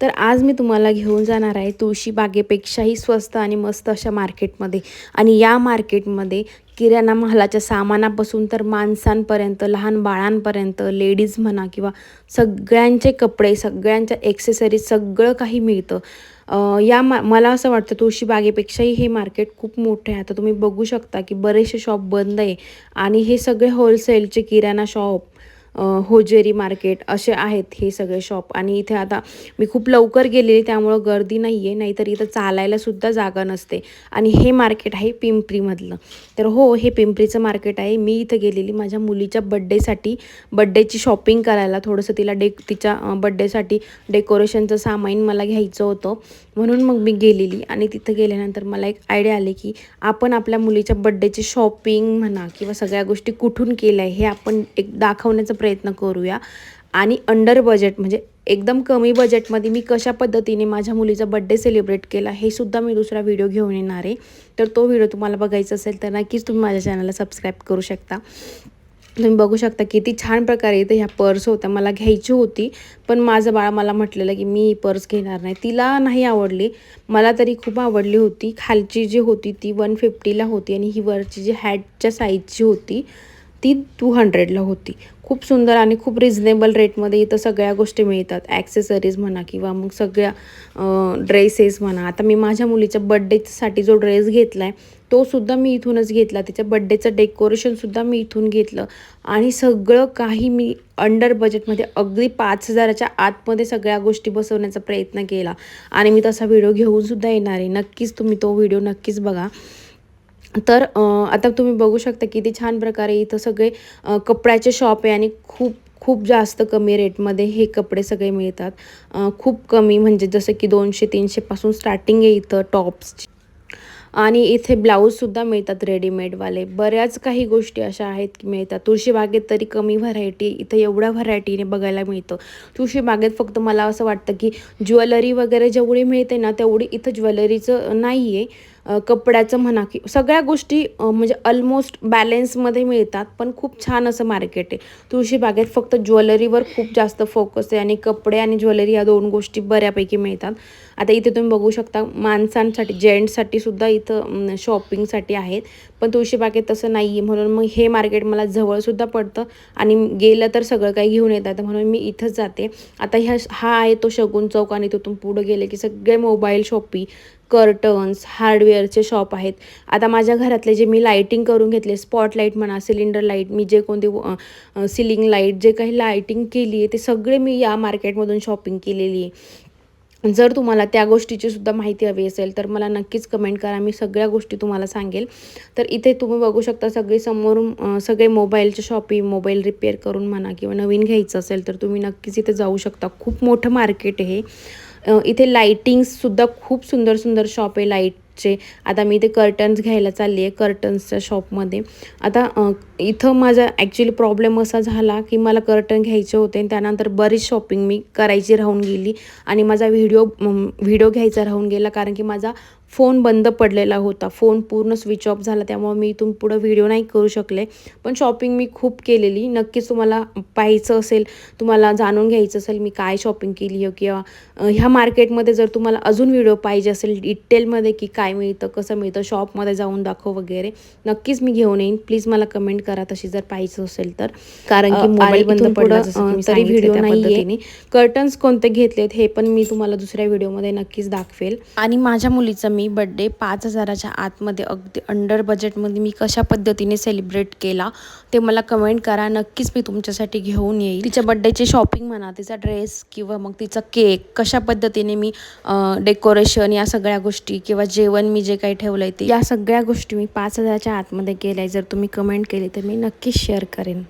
तर आज मी तुम्हाला घेऊन जाणार आहे तुळशी बागेपेक्षाही स्वस्त आणि मस्त अशा मार्केटमध्ये. आणि या मार्केटमध्ये किराणा महालाच्या सामानापासून तर माणसांपर्यंत लहान बाळांपर्यंत लेडीज म्हणा किंवा सगळ्यांचे कपडे सगळ्यांच्या एक्सेसरीज सगळं काही मिळतं. या मा मला असं वाटतं तुळशी बागेपेक्षाही हे मार्केट खूप मोठे आहे. आता तुम्ही बघू शकता की बरेचसे शॉप बंद आहे. आणि हे सगळे होलसेलचे किराणा शॉप होजेरी मार्केट असे आहेत हे सगळे शॉप. आणि इथे आता मी खूप लवकर गेलेली त्यामुळं गर्दी नाही आहे नाहीतर इथं चालायलासुद्धा जागा नसते. आणि हे मार्केट आहे पिंपरीमधलं. तर हो हे पिंपरीचं मार्केट आहे. मी इथं गेलेली माझ्या मुलीच्या बड्डेसाठी. बड्डेची शॉपिंग करायला थोडंसं तिला डे तिच्या बड्डेसाठी डेकोरेशनचं सामान मला घ्यायचं होतं. म्हणून मग मी गेलेली. आणि तिथं गेल्यानंतर मला एक आयडिया आली की आपण आपल्या मुलीच्या बड्डेची शॉपिंग म्हणा किंवा सगळ्या गोष्टी कुठून केल्या आहे हे आपण एक दाखवण्याचा प्रयत्न प्रयत्न करूया. आणि अंडर बजेट म्हणजे एकदम कमी बजेटमध्ये मी कशा पद्धतीने माझ्या मुलीचा बड्डे सेलिब्रेट केला हे सुद्धा मी दुसरा व्हिडिओ घेऊन येणार आहे. तर तो व्हिडिओ तुम्हाला बघायचा असेल तर नक्कीच तुम्ही माझ्या चॅनलला सबस्क्राईब करू शकता. तुम्ही बघू शकता किती छान प्रकारे इथे ह्या पर्स होत्या मला घ्यायची होती पण माझं बाळ मला म्हटलेलं की मी ही पर्स घेणार नाही. तिला नाही आवडली मला तरी खूप आवडली होती. खालची जी होती ती वन फिफ्टीला होती आणि ही वरची जी हॅटच्या साईजची होती ती टू हंड्रेडला होती. खूप सुंदर आणि खूप रिझनेबल रेटमध्ये इथं सगळ्या गोष्टी मिळतात. ॲक्सेसरीज म्हणा किंवा मग सगळ्या ड्रेसेस म्हणा. आता मी माझ्या मुलीच्या बड्डेसाठी जो ड्रेस घेतला आहे तोसुद्धा मी इथूनच घेतला. तिच्या बड्डेचं डेकोरेशनसुद्धा मी इथून घेतलं. आणि सगळं काही मी अंडर बजेटमध्ये अगदी पाच हजाराच्या आतमध्ये सगळ्या गोष्टी बसवण्याचा प्रयत्न केला. आणि मी तसा व्हिडिओ घेऊनसुद्धा येणार आहे. नक्कीच तुम्ही तो व्हिडिओ नक्कीच बघा. तर आता तुम्ही बघू शकता किती छान प्रकारे इथं सगळे कपड्याचे शॉप आहे आणि खूप खूप जास्त कमी रेटमध्ये हे कपडे सगळे मिळतात. खूप कमी म्हणजे जसं की दोनशे तीनशेपासून स्टार्टिंग आहे इथं टॉप्सची आणि इथे ब्लाऊजसुद्धा मिळतात रेडीमेडवाले बऱ्याच काही गोष्टी अशा आहेत की मिळतात. तुळशीबागेत तरी कमी व्हरायटी इथं एवढ्या व्हरायटीने बघायला मिळतं. तुळशीबागेत फक्त मला असं वाटतं की ज्वेलरी वगैरे जेवढी मिळते ना तेवढी इथं ज्वेलरीचं नाही आहे कपड्याचं म्हणा की सगळ्या गोष्टी म्हणजे ऑलमोस्ट बॅलेन्समध्ये मिळतात पण खूप छान असं मार्केट आहे. तुळशीबागेत फक्त ज्वेलरीवर खूप जास्त फोकस आहे आणि कपडे आणि ज्वेलरी या दोन गोष्टी बऱ्यापैकी मिळतात. आता इथे तुम्ही बघू शकता माणसांसाठी जेंट्ससाठी सुद्धा इथं शॉपिंगसाठी आहेत. पण तुळशीबागेत तसं नाही आहे म्हणून मग हे मार्केट मला जवळसुद्धा पडतं आणि गेलं तर सगळं काही घेऊन येतात. म्हणून मी इथंच जाते. आता ह्या हा आहे तो शगुन चौक आणि तिथून पुढं गेले की सगळे मोबाईल शॉपी कर्टन्स हार्डवेअरचे शॉप आहेत. आता माझ्या घरातले जे मी लाईटिंग करून घेतले स्पॉटलाईट म्हणा सिलेंडर लाइट मी जे कोणते सिलिंग लाइट जे काही लाईटिंग केली आहे ते सगळे मी या मार्केटमधून शॉपिंग केलेली आहे जर तुम्हाला त्या गोष्टीची सुद्धा माहिती हवी असेल तर मला नक्कीच कमेंट करा. मी सगळ्या गोष्टी तुम्हाला सांगेल. तर इथे तुम्ही बघू शकता सगळे समोरून सगळे मोबाईलचे शॉपिंग मोबाईल रिपेअर करून म्हणा किंवा नवीन घ्यायचं असेल तर तुम्ही नक्कीच इथे जाऊ शकता. खूप मोठं मार्केट आहे. हे इथे लाईटिंग्ससुद्धा खूप सुंदर सुंदर शॉप आहे लाईटचे आता मी इथे कर्टन्स घ्यायला चालली आहे कर्टन्सच्या शॉपमध्ये आता इथं माझा ॲक्च्युली प्रॉब्लेम असा झाला की मला कर्टन घ्यायचे होते आणि त्यानंतर बरीच शॉपिंग मी करायची राहून गेली आणि माझा व्हिडिओ व्हिडिओ घ्यायचा राहून गेला कारण की माझा फोन बंद पडलेला होता. फोन पूर्ण स्विच ऑफ झाला. त्यामुळे मी इथून पुढं व्हिडिओ नाही करू शकले. पण शॉपिंग मी खूप केलेली. नक्कीच तुम्हाला पाहायचं असेल तुम्हाला जाणून घ्यायचं असेल मी काय शॉपिंग केली आहे किंवा ह्या मार्केटमध्ये जर तुम्हाला अजून व्हिडिओ पाहिजे असेल डिटेलमध्ये की काय मिळतं कसं मिळतं शॉपमध्ये जाऊन दाखव वगैरे नक्कीच मी घेऊन येईन. प्लीज मला कमेंट करा तशी जर पाहिजे असेल तर. कारण की मोबाईल बंद पडला तरी व्हिडिओ. पद्धतीने. कर्टन्स कोणते घेतलेत हे पण मी तुम्हाला दुसऱ्या व्हिडिओमध्ये नक्कीच दाखवेल. आणि माझ्या मुलीचा मी बड्डे पाच हजाराच्या आतमध्ये अगदी अंडर बजेटमध्ये मी कशा पद्धतीने सेलिब्रेट केला ते मला कमेंट करा. नक्कीच मी तुमच्यासाठी घेऊन येईल. तिच्या बड्डेची शॉपिंग म्हणा तिचा ड्रेस किंवा मग तिचा केक कशा पद्धतीने मी डेकोरेशन या सगळ्या गोष्टी किंवा जेवण मी जे काही ठेवलं आहे ते या सगळ्या गोष्टी मी पाच हजाराच्या आतमध्ये केल्या जर तुम्ही कमेंट केली तर मी नक्कीच शेअर करेन.